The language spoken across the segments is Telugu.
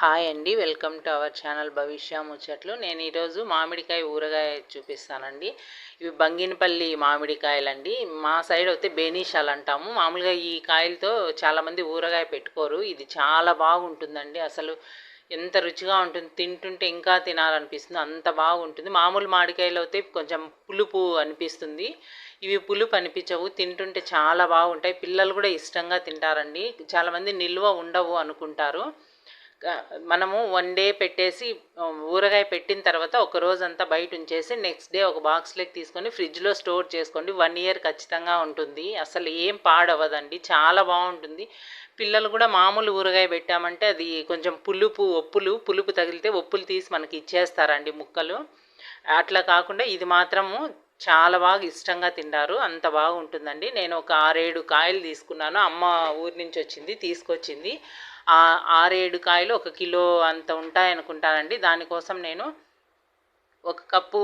హాయ్ అండి. Welcome to our channel Bhavishya Muchatlu. నేను ఈరోజు మామిడికాయ ఊరగాయ చూపిస్తానండి. ఇవి బంగినపల్లి మామిడికాయలండి. మా సైడ్ అయితే బేనీషాలు అంటాము. మామూలుగా ఈ కాయలతో చాలామంది ఊరగాయ పెట్టుకోరు. ఇది చాలా బాగుంటుందండి. అసలు ఎంత రుచిగా ఉంటుంది. తింటుంటే ఇంకా తినాలనిపిస్తుంది. అంత బాగుంటుంది. మామూలు మామిడికాయలు అయితే కొంచెం పులుపు అనిపిస్తుంది. ఇవి పులుపు అనిపించవు. తింటుంటే చాలా బాగుంటాయి. పిల్లలు కూడా ఇష్టంగా తింటారండి. చాలామంది నిల్వ ఉండవు అనుకుంటారు. మనము వన్ డే పెట్టేసి ఊరగాయ పెట్టిన తర్వాత ఒక రోజంతా బయట ఉంచేసి నెక్స్ట్ డే ఒక బాక్స్లోకి తీసుకొని ఫ్రిడ్జ్లో స్టోర్ చేసుకోండి. వన్ ఇయర్ ఖచ్చితంగా ఉంటుంది. అసలు ఏం పాడవదండి చాలా బాగుంటుంది. పిల్లలు కూడా మామూలు ఊరగాయ పెట్టామంటే అది కొంచెం పులుపు ఒప్పులు పులుపు తగిలితే ఒప్పులు తీసి మనకి ఇచ్చేస్తారండి ముక్కలు. అట్లా కాకుండా ఇది మాత్రము చాలా బాగా ఇష్టంగా తింటారు. అంత బాగుంటుందండి. నేను ఒక ఆరేడు కాయలు తీసుకున్నాను. అమ్మ ఊరి నుంచి వచ్చింది తీసుకొచ్చింది. ఆరేడు కాయలు ఒక కిలో అంత ఉంటాయనుకుంటానండి. దానికోసం నేను ఒక కప్పు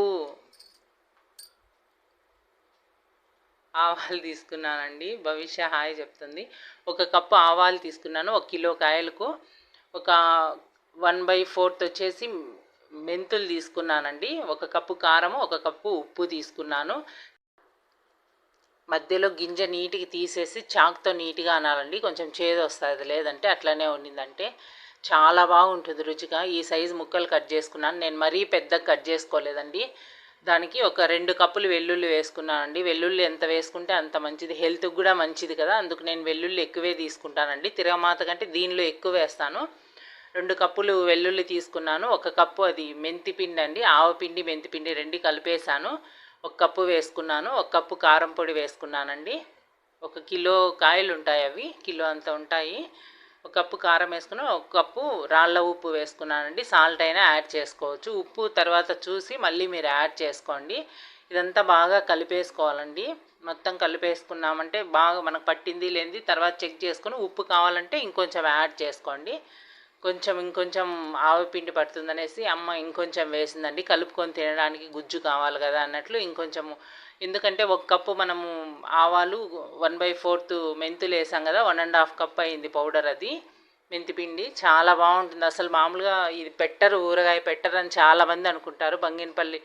ఆవాలు తీసుకున్నానండి. భవిష్య హాయ్ చెప్తుంది. ఒక కప్పు ఆవాలు తీసుకున్నాను. ఒక కిలో కాయలకు ఒక వన్ బై ఫోర్త్ వచ్చేసి మెంతులు తీసుకున్నానండి. ఒక కప్పు కారము ఒక కప్పు ఉప్పు తీసుకున్నాను. మధ్యలో గింజ నీటికి తీసేసి చాక్తో నీట్గా అనాలండి. కొంచెం చేదు వస్తుంది. లేదంటే అట్లనే ఉండిందంటే చాలా బాగుంటుంది రుచిగా. ఈ సైజు ముక్కలు కట్ చేసుకున్నాను. నేను మరీ పెద్దగా కట్ చేసుకోలేదండి. దానికి ఒక రెండు కప్పులు వెల్లుల్లి వేసుకున్నానండి. వెల్లుల్లి ఎంత వేసుకుంటే అంత మంచిది. హెల్త్కి కూడా మంచిది కదా. అందుకు నేను వెల్లుల్లి ఎక్కువే తీసుకుంటానండి. తిరగమాత కంటే దీనిలో ఎక్కువ వేస్తాను. రెండు కప్పులు వెల్లుల్లి తీసుకున్నాను. ఒక కప్పు అది మెంతిపిండి అండి. ఆవపిండి మెంతిపిండి రెండు కలిపేశాను. ఒక కప్పు వేసుకున్నాను. ఒక కప్పు కారం పొడి వేసుకున్నానండి. ఒక కిలో కాయలు ఉంటాయి అవి కిలో అంత ఉంటాయి. ఒక కప్పు కారం వేసుకున్నాను ఒక కప్పు రాళ్ళ ఉప్పు వేసుకున్నానండి. సాల్ట్ అయినా యాడ్ చేసుకోవచ్చు. ఉప్పు తర్వాత చూసి మళ్ళీ మీరు యాడ్ చేసుకోండి. ఇదంతా బాగా కలిపేసుకోవాలండి. మొత్తం కలిపేసుకున్నామంటే బాగా మనకు పట్టింది లేనిది తర్వాత చెక్ చేసుకుని ఉప్పు కావాలంటే ఇంకొంచెం యాడ్ చేసుకోండి. కొంచెం ఇంకొంచెం ఆవపిండి పడుతుందనేసి అమ్మ ఇంకొంచెం వేసిందండి. కలుపుకొని తినడానికి గుజ్జు కావాలి కదా అన్నట్లు ఇంకొంచెము. ఎందుకంటే ఒక కప్పు మనము ఆవాలు వన్ బై ఫోర్త్ మెంతులు వేసాం కదా వన్ అండ్ హాఫ్ కప్ అయింది పౌడర్ అది మెంతిపిండి చాలా బాగుంటుంది. అసలు మామూలుగా ఇది పెట్టరు ఊరగాయ పెట్టరు అని చాలామంది అనుకుంటారు. బంగినపల్లి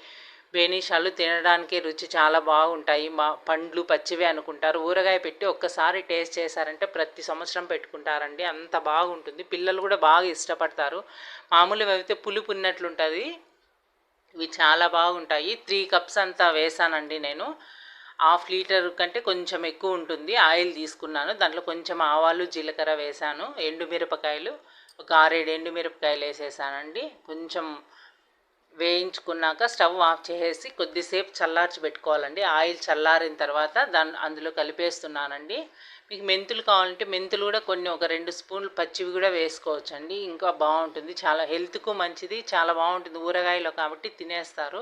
బేనీషాలు తినడానికి రుచి చాలా బాగుంటాయి. మా పండ్లు పచ్చివే అనుకుంటారు. ఊరగాయ పెట్టి ఒక్కసారి టేస్ట్ చేశారంటే ప్రతి సంవత్సరం పెట్టుకుంటారండి. అంత బాగుంటుంది. పిల్లలు కూడా బాగా ఇష్టపడతారు. మామూలుగా అయితే పులుపు ఉన్నట్లుంటుంది. ఇవి చాలా బాగుంటాయి. త్రీ కప్స్ అంతా వేసానండి నేను. హాఫ్ లీటర్ కంటే కొంచెం ఎక్కువ ఉంటుంది. ఆయిల్ తీసుకున్నాను. దాంట్లో కొంచెం ఆవాలు జీలకర్ర వేసాను. ఎండుమిరపకాయలు ఒక ఆరేడు ఎండుమిరపకాయలు వేసేసానండి. కొంచెం వేయించుకున్నాక స్టవ్ ఆఫ్ చేసేసి కొద్దిసేపు చల్లార్చి పెట్టుకోవాలండి. ఆయిల్ చల్లారిన తర్వాత దాన్ని అందులో కలిపేస్తున్నానండి. మీకు మెంతులు కావాలంటే మెంతులు కూడా కొన్ని ఒక రెండు స్పూన్లు పచ్చివి కూడా వేసుకోవచ్చండి. ఇంకా బాగుంటుంది. చాలా హెల్త్కు మంచిది. చాలా బాగుంటుంది. ఊరగాయలో కాబట్టి తినేస్తారు.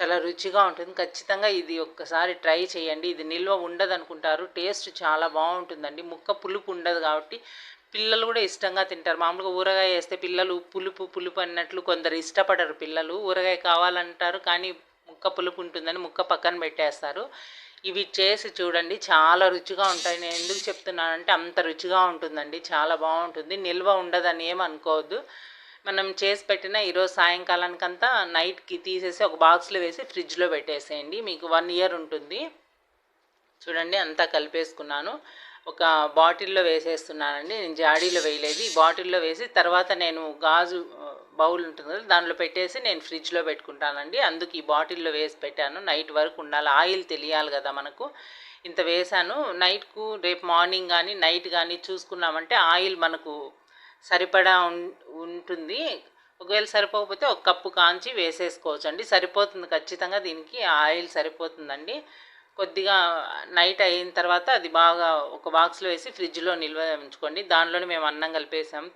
చాలా రుచిగా ఉంటుంది. ఖచ్చితంగా ఇది ఒక్కసారి ట్రై చేయండి. ఇది నిల్వ ఉండదు అనుకుంటారు టేస్ట్ చాలా బాగుంటుందండి. ముక్క పులుపు ఉండదు కాబట్టి పిల్లలు కూడా ఇష్టంగా తింటారు. మామూలుగా ఊరగాయ వేస్తే పిల్లలు పులుపు పులుపు అన్నట్లు కొందరు ఇష్టపడరు పిల్లలు. ఊరగాయ కావాలంటారు కానీ ముక్క పులుపు ఉంటుందని ముక్క పక్కన పెట్టేస్తారు. ఇవి చేసి చూడండి. చాలా రుచిగా ఉంటాయి. నేను ఎందుకు చెప్తున్నానంటే అంత రుచిగా ఉంటుందండి. చాలా బాగుంటుంది. నిల్వ ఉండదని ఏమనుకోవద్దు మనం చేసి పెట్టిన ఈరోజు సాయంకాలానికంతా నైట్కి తీసేసి ఒక బాక్స్లో వేసి ఫ్రిడ్జ్లో పెట్టేసేయండి. మీకు వన్ ఇయర్ ఉంటుంది. చూడండి అంతా కలిపేసుకున్నాను. ఒక బాటిల్లో వేసేస్తున్నానండి. నేను జాడీలో వేయలేదు. ఈ బాటిల్లో వేసి తర్వాత నేను గాజు బౌల్ ఉంటుంది కదా దానిలో పెట్టేసి నేను ఫ్రిడ్జ్లో పెట్టుకుంటానండి. అందుకు ఈ బాటిల్లో వేసి పెట్టాను. నైట్ వరకు ఉండాలి. ఆయిల్ తెలియాలి కదా మనకు. ఇంత వేసాను నైట్కు రేపు మార్నింగ్ కానీ నైట్ కానీ చూసుకున్నామంటే ఆయిల్ మనకు సరిపడా ఉంటుంది. ఒకవేళ సరిపోకపోతే ఒక కప్పు కాంచి వేసేసుకోవచ్చు అండి సరిపోతుంది ఖచ్చితంగా దీనికి. ఆయిల్ సరిపోతుందండి. కొద్దిగా నైట్ అయిన తర్వాత అది బాగా ఒక బాక్స్లో వేసి ఫ్రిడ్జ్లో నిల్వ ఉంచుకోండి. దానిలోనే మేము అన్నం కలిపేసాము.